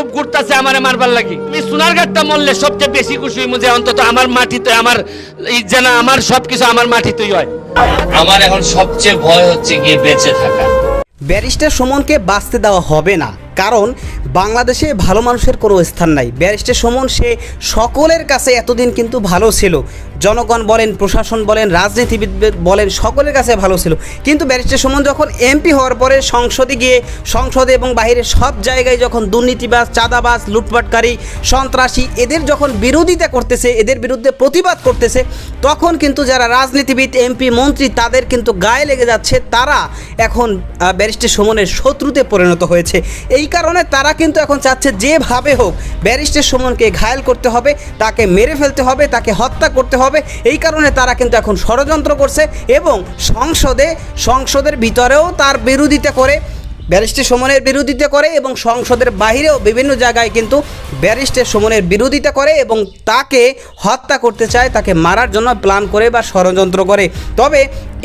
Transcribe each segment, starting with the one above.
Group ঘুরতেছে আমার মারবার লাগি। সোনার সোনারঘাটটা মরলে সবচেয়ে বেশি খুশি হইমু যে অন্তত আমার মাটিতে আমার যেন আমার সবকিছু আমার মাটিতেই হয়। আমার এখন সবচেয়ে ভয় হচ্ছে গিয়ে বেঁচে থাকা। ব্যারিস্টার সুমনকে বাঁচতে দেওয়া হবে না। কারণ বাংলাদেশে ভালো মানুষের কোনো স্থান নাই। ব্যারিস্টার সুমন, সে সকলের কাছে এতদিন কিন্তু ভালো ছিল। জনগণ বলেন, প্রশাসন বলেন, রাজনীতিবিদ বলেন, সকলের কাছে ভালো ছিল। কিন্তু ব্যারিস্টার সুমন যখন এমপি হওয়ার পরে সংসদে গিয়ে, সংসদে এবং বাইরে সব জায়গায় যখন দুর্নীতিবাজ, চাঁদাবাজ, লুটপাটকারী, সন্ত্রাসী এদের যখন বিরোধিতা করতেছে, এদের বিরুদ্ধে প্রতিবাদ করতেছে, তখন কিন্তু যারা রাজনীতিবিদ, এমপি, মন্ত্রী, তাদের কিন্তু গায়ে লেগে যাচ্ছে, তারা এখন ব্যারিস্টার সুমনের শত্রুতে পরিণত হয়েছে। এই কারণে তারা কিন্তু এখন চাচ্ছে যেভাবে হোক ব্যারিস্টার সুমনকে ঘায়েল করতে হবে, তাকে মেরে ফেলতে হবে, তাকে হত্যা করতে হবে। এই কারণে তারা কিন্তু এখন ষড়যন্ত্র করছে এবং সংসদে, সংসদের ভিতরেও তার বিরোধিতা করে, ব্যারিস্টার সুমনের বিরোধিতা করে এবং সংসদের বাইরেও বিভিন্ন জায়গায় কিন্তু ব্যারিস্টার সুমনের বিরোধিতা করে এবং তাকে হত্যা করতে চায়, তাকে মারার জন্য প্ল্যান করে বা ষড়যন্ত্র করে। তবে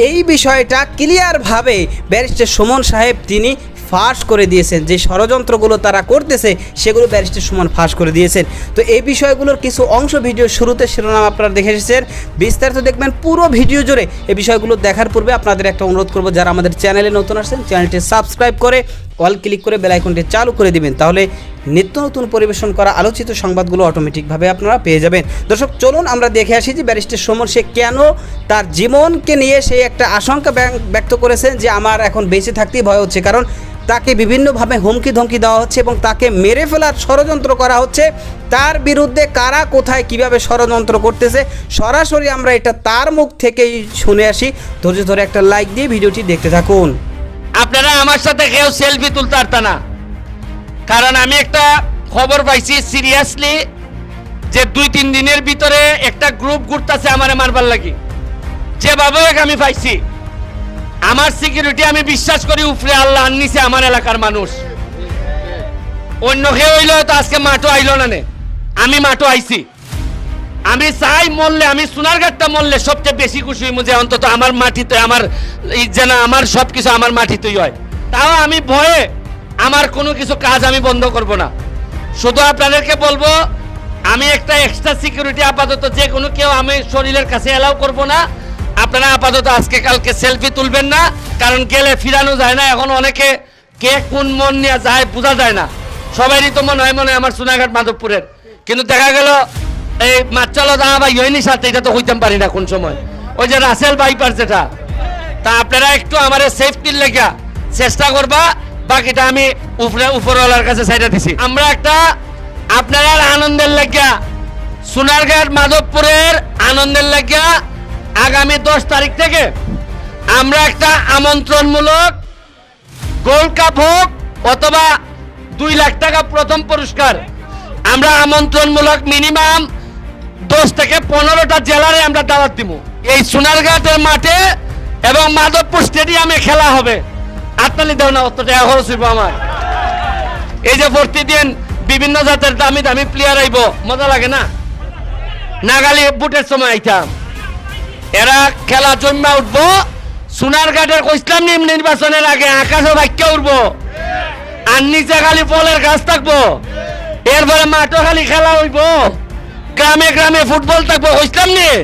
এই বিষয়টা ক্লিয়ারভাবে ব্যারিস্টার সুমন সাহেব, তিনি ফাঁস করে দিয়েছেন। যে ষড়যন্ত্রগুলো তারা করতেছে, সেগুলো ব্যারিস্টার সমান ফাঁস করে দিয়েছেন। তো এই বিষয়গুলোর কিছু অংশ ভিডিও শুরুতে শিরোনাম আপনারা দেখে এসেছেন। বিস্তারিত দেখবেন পুরো ভিডিও জুড়ে এই বিষয়গুলো দেখার পূর্বে আপনাদের একটা অনুরোধ করব। যারা আমাদের চ্যানেলে নতুন আসছেন, চ্যানেলটি সাবস্ক্রাইব করে অল ক্লিক করে বেল আইকনটি চালু করে দিবেন, তাহলে নিত্য নতুন পরিবেশন করা আলোচিত সংবাদগুলো অটোমেটিকভাবে আপনারা পেয়ে যাবেন। দর্শক, চলুন আমরা দেখে আসি যে ব্যারিস্টার সমর সে কেন তার জীবনকে নিয়ে সে একটা আশঙ্কা ব্যং- ব্যক্ত করেছেন যে আমার এখন বেঁচে থাকতেই ভয় হচ্ছে, কারণ তাকে বিভিন্নভাবে হুমকি ধমকি দেওয়া হচ্ছে এবং তাকে মেরে ফেলার ষড়যন্ত্র করা হচ্ছে। তার বিরুদ্ধে কারা কোথায় কীভাবে ষড়যন্ত্র করতেছে, সরাসরি আমরা এটা তার মুখ থেকেই শুনে আসি। ধৈর্য ধরে একটা লাইক দিয়ে ভিডিওটি দেখতে থাকুন। আপনারা আমার সাথে কেউ সেলফি তুলতে পারত না। কারণ আমি একটা খবর পাইছি সিরিয়াসলি যে দুই তিন দিনের ভিতরে একটা গ্রুপ ঘুরতেছে আমার মারবার লাগি। যেভাবে আমি পাইছি, আমার সিকিউরিটি আমি বিশ্বাস করি উপরে আল্লাহ আননিছে আমার এলাকার মানুষ। অন্য কেউ হইলে তো আজকে মাঠও আইলো না নে। আমি মাঠও আইছি। আমি চাই মরলে, আমি সোনার সোনারঘাটটা মরলে সবচেয়ে বেশি খুশি হইমু যে অন্তত আমার মাটিতে, আমার যেন আমার সবকিছু আমার মাটিতেই হয়। তাও আমি ভয়ে আমার কোনো কিছু কাজ আমি বন্ধ করব না। শুধু আপনাদেরকে বলব, আমি একটা এক্সট্রা সিকিউরিটি আপাতত যে কোনো কেউ আমি শরীরের কাছে এলাও করব না। আপনারা আপাতত আজকে কালকে সেলফি তুলবেন না, কারণ গেলে ফিরানো যায় না। এখন অনেকে কে কোন মন নিয়ে যায় বোঝা যায় না। সবারই তো মনে হয় মনে হয় আমার সোনাঘাট মাধবপুরের কিন্তু দেখা গেল এই মাচ্চালো দাঁড়া বা ইয়নি সাথে, এটা তো হইতাম পারি না কোন সময়। ওই যে রাসেল বাইপার যেটা, তা আপনারা একটু আমার সেফটির লেখা চেষ্টা করবা, বাকিটা আমি উপরে উপরওয়ালার কাছে সাইডে দিছি। আমরা একটা আপনারা আনন্দের লাগিয়া সোনারঘাট মাধবপুরের আনন্দের লাগিয়া আগামী দশ তারিখ থেকে আমরা একটা আমন্ত্রণমূলক গোল্ড কাপ হোক অথবা দুই লাখ টাকা প্রথম পুরস্কার। আমরা আমন্ত্রণমূলক মিনিমাম দশ থেকে পনেরোটা জেলারে আমরা দাওয়াত দিব এই সোনারঘাটের মাঠে এবং মাধবপুর স্টেডিয়ামে খেলা হবে। আটতালি দেও না, অত টাকা আমার। এই যে প্রতিদিন বিভিন্ন জাতের দামি দামি প্লেয়ার আইব, মজা লাগে না? নাগালি বুটের সময় আইতাম। এরা খেলা জন্মা উঠবো সোনারঘাটের ইসলাম নির্বাচনের আগে আকাশে বাক্য উঠবো আর নিচে খালি ফলের গাছ থাকব। এরপরে মাঠও খালি খেলা হইব। গ্রামে গ্রামে ফুটবল থাকব ইসলাম নিয়ে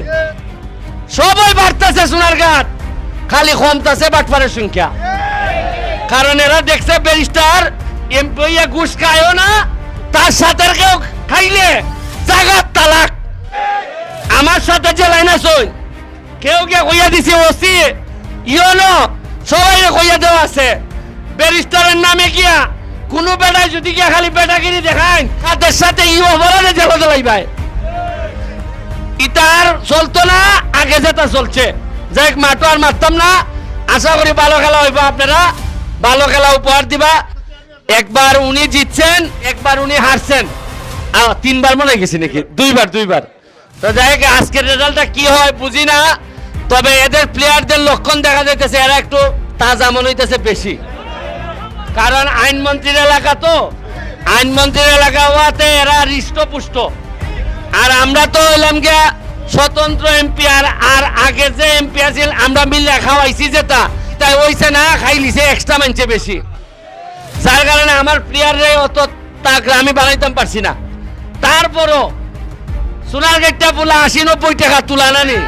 সবাই বাড়তেছে সোনারঘাট খালি কমতেছে বাটপারের সংখ্যা। কারণ এরা দেখছে ব্যারিস্টার এমপি ঘুষ খায়ও না, তার সাথে কেউ খাইলে জাগাত তালাক। আমার সাথে যে লাইন আসুন কেউ কে কইয়া দিছে, ওসি, ইয়নো সবাই কইয়া দেওয়া আছে। ব্যারিস্টারের নামে গিয়া কোনো বেটায় যদি গিয়া খালি বেটাগিরি দেখায়, তাদের সাথে ই অপরাধে জেলা জ্বলাই ভাই ইতার চলতো না আগে যেটা চলছে। যাই মাঠও আর মারতাম না। আশা করি ভালো খেলা হইব আপনারা। ভালো খেলা উপহার দিবা। একবার উনি জিতছেন একবার উনি হারছেন। তিনবার মনে গেছি নাকি? দুইবার দুইবার। তো যাই হোক, আজকের রেজাল্টটা কি হয় বুঝি না। তবে এদের প্লেয়ারদের লক্ষণ দেখা যাইতেছে এরা একটু তাজা মনে হইতেছে বেশি। কারণ আইনমন্ত্রীর এলাকা তো। আইনমন্ত্রীর এলাকা হওয়াতে এরা হৃষ্টপুষ্ট। আর আমরা তো হইলাম গিয়া স্বতন্ত্র এমপি, আর আর আগে যে এমপি আছিল, আমরা মিলে খাওয়াইছি যেটা। তাই ওইছে না খাই লিছে এক্সট্রা মানছে বেশি। যার কারণে আমার প্লেয়াররে অত তাকে আমি বানাইতাম পারছি না। তারপরও সোনার গেটটা বলে আশি নব্বই টাকা তুলা নানি।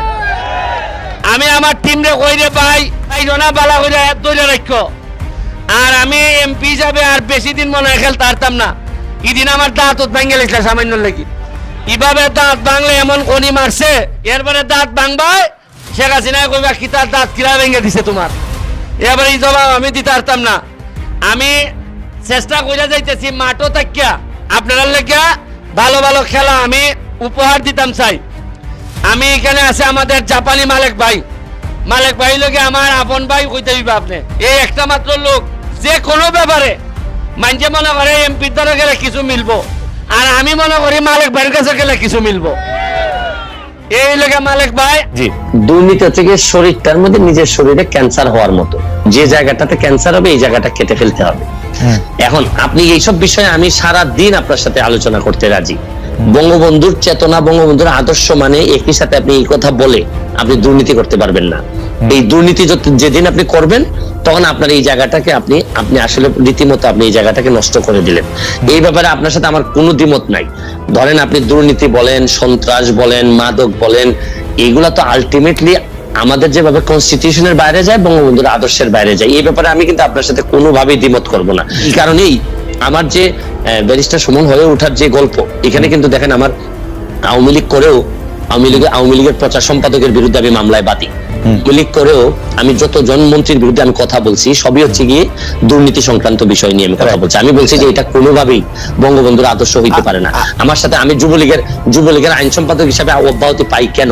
আমি আমার টিম রে কই রে ভাই ভাই জনা বালা কইরা দৈরা রাখো আর আমি এমপি হিসাবে আর বেশি দিন মনে হয় খেলতে পারতাম না। ইদিন আমার দাঁত ভাঙ্গে লেগেছিল সামান্য লেগে। এভাবে দাঁত ভাঙলে এমন কনি মারছে, এরপরে দাঁত ভাঙবায়, শেখ হাসিনা কইবা, কি তার দাঁত কিরা ভেঙে দিছে তোমার? এবারে এই জবাব আমি দিতে পারতাম না। আমি চেষ্টা করে যাইতেছি, মাঠও থাকিয়া আপনারা লেগা ভালো ভালো খেলা আমি উপহার দিতাম চাই। আমি এখানে আছে আমাদের জাপানি মালিক ভাই। মালিক ভাই লোকে আমার আপন ভাই কইতে দিবা আপনি। এই একটা মাত্র লোক, যে কোনো ব্যাপারে। মানছে মনে করে, এমপির দ্বারা গেলে কিছু মিলবো। আর আমি মনে করি মালিক ভাইয়ের কাছে গেলে কিছু মিলবো। এই লোকে মালিক ভাই। জি। দুর্নীতি হচ্ছে গিয়ে শরীরটার মধ্যে নিজের শরীরে ক্যান্সার হওয়ার মতো। যে জায়গাটাতে ক্যান্সার হবে এই জায়গাটা কেটে ফেলতে হবে। এখন আপনি এইসব বিষয়ে আমি সারা দিন আপনার সাথে আলোচনা করতে রাজি। বঙ্গবন্ধুর চেতনা বঙ্গবন্ধুর আদর্শ মানে একই সাথে আপনি এই কথা বলে আপনি দুর্নীতি করতে পারবেন না। এই দুর্নীতি যেদিন আপনি করবেন, তখন আপনার এই জায়গাটাকে আপনি আপনি আসলে রীতিমতো আপনি এই জায়গাটাকে নষ্ট করে দিলেন। এই ব্যাপারে আপনার সাথে আমার কোনো দ্বিমত নাই। ধরেন আপনি দুর্নীতি বলেন, সন্ত্রাস বলেন, মাদক বলেন, এগুলা তো আলটিমেটলি আমাদের যেভাবে কনস্টিটিউশনের বাইরে যায়, বঙ্গবন্ধুর আদর্শের বাইরে যায়। এই ব্যাপারে আমি কিন্তু আপনার সাথে কোনোভাবেই দ্বিমত করব না। এই কারণেই আমার যে ব্যারিস্টার সুমন হয়ে ওঠার যে গল্প, এখানে কিন্তু দেখেন আমার আওয়ামী লীগ করেও আওয়ামী লীগের আওয়ামী লীগের প্রচার সম্পাদকের বিরুদ্ধে আমি মামলায় বাদী। লীগ করেও আমি যত জনমন্ত্রীর বিরুদ্ধে আমি কথা বলছি সবই হচ্ছে গিয়ে দুর্নীতি সংক্রান্ত বিষয় নিয়ে আমি কথা বলছি। আমি বলছি যে এটা কোনোভাবেই বঙ্গবন্ধুর আদর্শ হইতে পারে না। আমার সাথে আমি যুবলীগের যুবলীগের আইন সম্পাদক হিসাবে অব্যাহতি পাই কেন?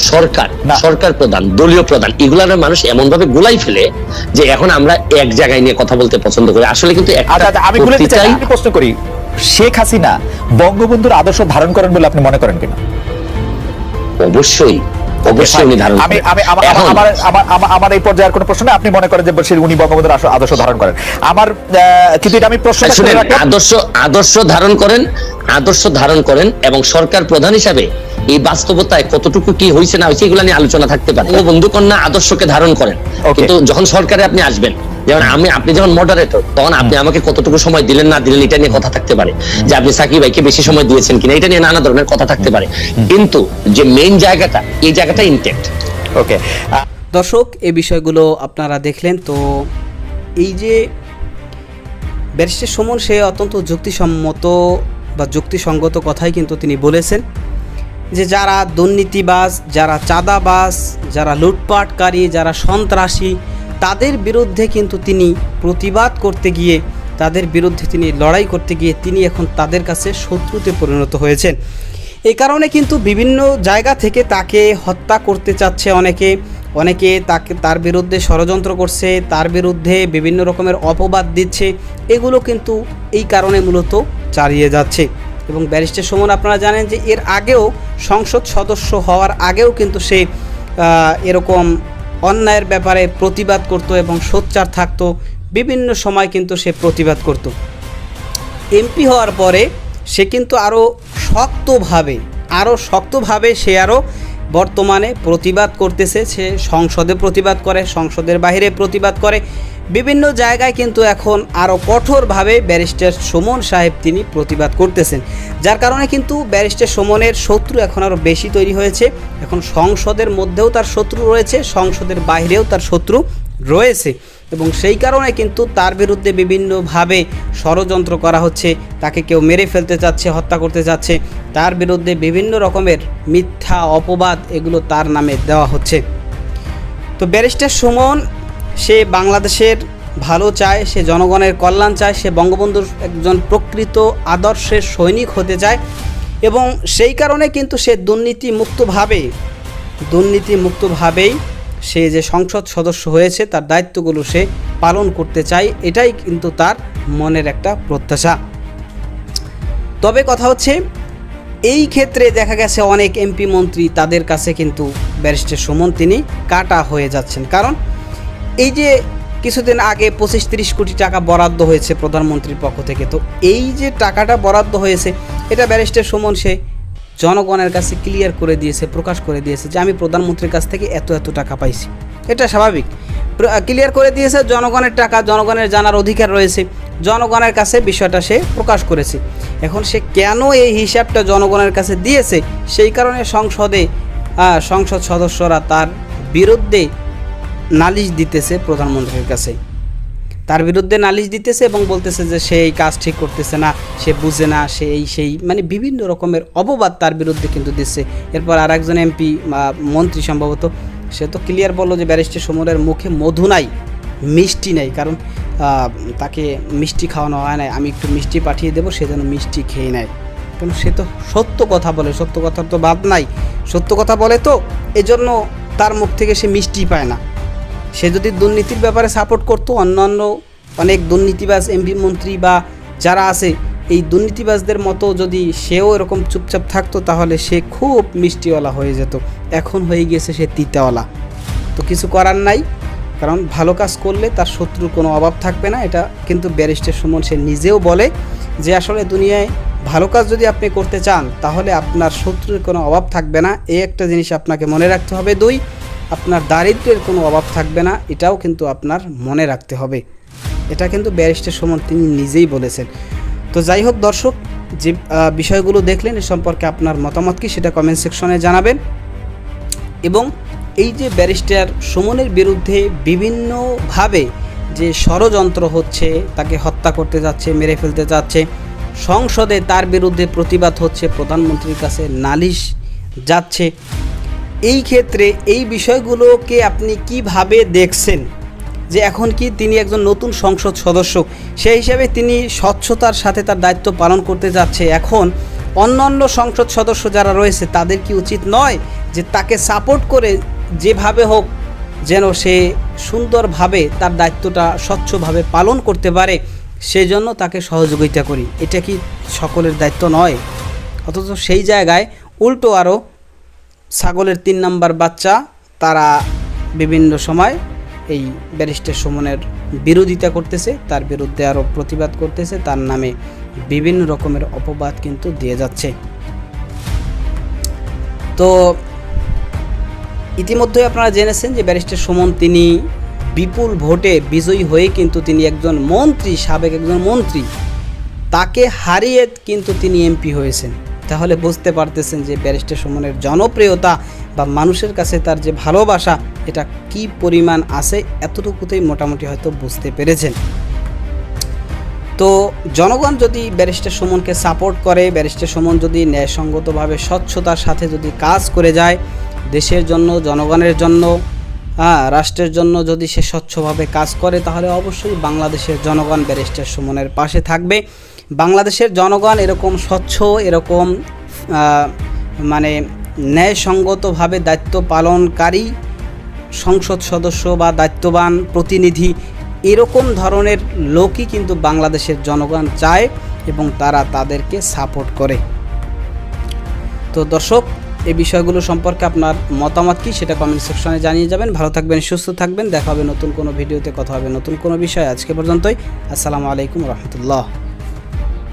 সরকার সরকার প্রধান দলীয় প্রধান এগুলার মানুষ এমন ভাবে গোলাই ফেলে যে এখন আমরা এক জায়গায় নিয়ে কথা বলতে পছন্দ করি। আসলে কিন্তু আচ্ছা আচ্ছা, আমি প্রশ্ন করি শেখ হাসিনা বঙ্গবন্ধুর আদর্শ ধারণ করেন বলে আপনি মনে করেন কিনা? অবশ্যই। অবশ্যই উনি ধারণ আমি আমি আমার আমার আমার- আমার- আমার এই পর্যায়ের কোনো প্রশ্ন আপনি মনে করেন যে সে উনি বঙ্গবন্ধুর আদর্শ- আদর্শ ধারণ করেন। আমার কিন্তু এটা আমি প্রশ্ন আর শুনেন, আদর্শ আদর্শ ধারণ করেন আদর্শ ধারণ করেন এবং সরকার প্রধান হিসাবে এই বাস্তবতায় কতটুকু কি হয়েছে না হয়েছে এগুলো নিয়ে আলোচনা থাকতে পারে। ও বন্ধু কন্যা আদর্শকে ধারণ করেন. কিন্তু যখন সরকারে আপনি আসবেন যেমন আমি আপনি যখন মডারেটর তখন আপনি আমাকে কতটুকু সময় দিলেন না দিলেন এটা নিয়ে কথা থাকতে পারে। যে আপনি সাকিব ভাইকে বেশি সময় দিয়েছেন কিনা এটা নিয়ে নানা ধরনের কথা থাকতে পারে। কিন্তু যে মেইন জায়গাটা এই জায়গাটা ইনটেক্ট ওকে দর্শক এই বিষয়গুলো আপনারা দেখলেন তো এই যে ব্যারিস্টার সুমন সে অত্যন্ত যুক্তিসম্মত বা যুক্তিসঙ্গত কথাই কিন্তু তিনি বলেছেন যে যারা দুর্নীতিবাজ যারা চাঁদাবাজ যারা লুটপাটকারী যারা সন্ত্রাসী তাদের বিরুদ্ধে কিন্তু তিনি প্রতিবাদ করতে গিয়ে, তাদের বিরুদ্ধে তিনি লড়াই করতে গিয়ে তিনি এখন তাদের কাছে শত্রুতে পরিণত হয়েছেন। এই কারণে কিন্তু বিভিন্ন জায়গা থেকে তাকে হত্যা করতে চাচ্ছে অনেকে। অনেকে তাকে, তার বিরুদ্ধে ষড়যন্ত্র করছে, তার বিরুদ্ধে বিভিন্ন রকমের অপবাদ দিচ্ছে। এগুলো কিন্তু এই কারণে মূলত চালিয়ে যাচ্ছে। এবং ব্যারিস্টার সুমন, আপনারা জানেন যে এর আগেও সংসদ সদস্য হওয়ার আগেও কিন্তু সে এরকম অন্যায়ের ব্যাপারে প্রতিবাদ করত এবং সোচ্চার থাকতো। বিভিন্ন সময় কিন্তু সে প্রতিবাদ করত। এমপি হওয়ার পরে সে কিন্তু আরও শক্তভাবে আরও শক্তভাবে সে আরও বর্তমানে প্রতিবাদ করতেছে। সে সংসদে প্রতিবাদ করে, সংসদের বাইরে প্রতিবাদ করে। বিভিন্ন জায়গায় কিন্তু এখন আরও কঠোরভাবে ব্যারিস্টার সুমন সাহেব তিনি প্রতিবাদ করতেছেন। যার কারণে কিন্তু ব্যারিস্টার সুমনের শত্রু এখন আরও বেশি তৈরি হয়েছে। এখন সংসদের মধ্যেও তার শত্রু রয়েছে, সংসদের বাইরেও তার শত্রু রয়েছে এবং সেই কারণে কিন্তু তার বিরুদ্ধে বিভিন্নভাবে ষড়যন্ত্র করা হচ্ছে। তাকে কেউ মেরে ফেলতে চাচ্ছে, হত্যা করতে চাচ্ছে, তার বিরুদ্ধে বিভিন্ন রকমের মিথ্যা, অপবাদ এগুলো তার নামে দেওয়া হচ্ছে। তো ব্যারিস্টার সুমন সে বাংলাদেশের ভালো চায়, সে জনগণের কল্যাণ চায়, সে বঙ্গবন্ধুর একজন প্রকৃত আদর্শের সৈনিক হতে চায় এবং সেই কারণে কিন্তু সে দুর্নীতিমুক্তভাবে, দুর্নীতিমুক্তভাবেই সে যে সংসদ সদস্য হয়েছে, তার দায়িত্বগুলো সে পালন করতে চায়, এটাই কিন্তু তার মনের একটা প্রত্যাশা। তবে কথা হচ্ছে, এই ক্ষেত্রে দেখা গেছে অনেক এমপি মন্ত্রী তাদের কাছে কিন্তু ব্যারিস্টার সুমন, তিনি কাটা হয়ে যাচ্ছেন। কারণ এই যে কিছুদিন আগে পঁচিশ তিরিশ কোটি টাকা বরাদ্দ হয়েছে প্রধানমন্ত্রীর পক্ষ থেকে, তো এই যে টাকাটা বরাদ্দ হয়েছে, এটা ব্যারিস্টার সুমন সে জনগণের কাছে ক্লিয়ার করে দিয়েছে, প্রকাশ করে দিয়েছে যে আমি প্রধানমন্ত্রীর কাছ থেকে এত এত টাকা পাইছি। এটা স্বাভাবিক। ক্লিয়ার করে দিয়েছে জনগণের টাকা, জনগণের জানার অধিকার রয়েছে, জনগণের কাছে বিষয়টা সে প্রকাশ করেছে। এখন সে কেন এই হিসাবটা জনগণের কাছে দিয়েছে? সেই কারণে সংসদে সংসদ সদস্যরা তার বিরুদ্ধে নালিশ দিতেছে প্রধানমন্ত্রীর কাছে। তার বিরুদ্ধে নালিশ দিতেছে এবং বলতেছে যে সে এই কাজ ঠিক করতেছে না, সে বুঝে না, সে এই সেই মানে বিভিন্ন রকমের অপবাদ তার বিরুদ্ধে কিন্তু দিচ্ছে। এরপর আর একজন এমপি বা মন্ত্রী সম্ভবত, সে তো ক্লিয়ার বলল যে ব্যারিস্টার সমরের মুখে মধু নাই, মিষ্টি নেই, কারণ তাকে মিষ্টি খাওয়ানো হয় নাই, আমি একটু মিষ্টি পাঠিয়ে দেবো, সে যেন মিষ্টি খেয়ে নেয়। কারণ সে তো সত্য কথা বলে, সত্য কথার তো বাদ নাই। সত্য কথা বলে তো, এজন্য তার মুখ থেকে সে মিষ্টি পায় না। সে যদি দুর্নীতির ব্যাপারে সাপোর্ট করতো, অন্যান্য অনেক দুর্নীতিবাজ এমপি মন্ত্রী বা যারা আছে, এই দুর্নীতিবাজদের মতো যদি সেও এরকম চুপচাপ থাকতো, তাহলে সে খুব মিষ্টিওয়ালা হয়ে যেত। এখন হয়ে গিয়েছে সে তিতাওয়ালা। তো কিছু করার নাই, কারণ ভালো কাজ করলে তার শত্রুর কোনো অভাব থাকবে না, এটা কিন্তু ব্যারিস্টার সুমন সে নিজেও বলে যে আসলে দুনিয়ায় ভালো কাজ যদি আপনি করতে চান, তাহলে আপনার শত্রুর কোনো অভাব থাকবে না। এই একটা জিনিস আপনাকে মনে রাখতে হবে। দুই আপনার দারিদ্র্যের কোনো অভাব থাকবে না, এটাও কিন্তু আপনার মনে রাখতে হবে। এটা কিন্তু ব্যারিস্টার সুমন, তিনি নিজেই বলেছেন। তো যাই হোক দর্শক, যে বিষয়গুলো দেখলেন এ সম্পর্কে আপনার মতামত কি সেটা কমেন্ট সেকশনে জানাবেন। এবং এই যে ব্যারিস্টার সুমনের বিরুদ্ধে বিভিন্নভাবে যে ষড়যন্ত্র হচ্ছে, তাকে হত্যা করতে যাচ্ছে, মেরে ফেলতে যাচ্ছে, সংসদে তার বিরুদ্ধে প্রতিবাদ হচ্ছে, প্রধানমন্ত্রীর কাছে নালিশ যাচ্ছে এই ক্ষেত্রে এই বিষয়গুলোকে আপনি কীভাবে দেখছেন? যে এখন কি তিনি একজন নতুন সংসদ সদস্য, সেই হিসাবে তিনি স্বচ্ছতার সাথে তার দায়িত্ব পালন করতে যাচ্ছে। এখন অন্যান্য সংসদ সদস্য যারা রয়েছে, তাদের কি উচিত নয় যে তাকে সাপোর্ট করে যেভাবে হোক যেন সে সুন্দরভাবে তার দায়িত্বটা স্বচ্ছভাবে পালন করতে পারে? সেজন্য তাকে সহযোগিতা করি। এটা কি সকলের দায়িত্ব নয়? অথচ সেই জায়গায় উল্টো আরও ছাগলের তিন নাম্বার বাচ্চা, তারা বিভিন্ন সময় এই ব্যারিস্টার সুমনের বিরোধিতা করতেছে, তার বিরুদ্ধে আরও প্রতিবাদ করতেছে, তার নামে বিভিন্ন রকমের অপবাদ কিন্তু দিয়ে যাচ্ছে। তো ইতিমধ্যে আপনারা জেনেছেন যে ব্যারিস্টার সুমন তিনি বিপুল ভোটে বিজয়ী হয়ে কিন্তু তিনি একজন মন্ত্রী, সাবেক একজন মন্ত্রী। তাকে হারিয়ে কিন্তু তিনি এমপি হয়েছেন। তাহলে বুঝতে পারতেছেন যে ব্যারিস্টার সুমনের জনপ্রিয়তা বা মানুষের কাছে তার যে ভালোবাসা, এটা কি পরিমাণ আছে এতটুকুতেই মোটামুটি হয়তো বুঝতে পেরেছেন। তো জনগণ যদি ব্যারিস্টার সুমনকে সাপোর্ট করে, ব্যারিস্টার সুমন যদি ন্যায়সঙ্গতভাবে স্বচ্ছতার সাথে যদি কাজ করে যায়, দেশের জন্য, জনগণের জন্য হ্যাঁ রাষ্ট্রের জন্য যদি সে স্বচ্ছভাবে কাজ করে, তাহলে অবশ্যই বাংলাদেশের জনগণ ব্যারিস্টার সুমনের পাশে থাকবে। বাংলাদেশের জনগণ এরকম স্বচ্ছ, এরকম মানে ন্যায়সঙ্গতভাবে দায়িত্ব পালনকারী, সংসদ সদস্য বা দায়িত্ববান প্রতিনিধি এরকম ধরনের লোকই কিন্তু বাংলাদেশের জনগণ চায় এবং তারা তাদেরকে সাপোর্ট করে। তো দর্শক, এই বিষয়গুলো সম্পর্কে আপনার মতামত কী সেটা কমেন্ট সেকশনে জানিয়ে যাবেন। ভালো থাকবেন, সুস্থ থাকবেন। দেখা হবে নতুন কোনো ভিডিওতে, কথা হবে নতুন কোনো বিষয়। আজকে পর্যন্তই। আসসালামু আলাইকুম রহমতুল্লাহ।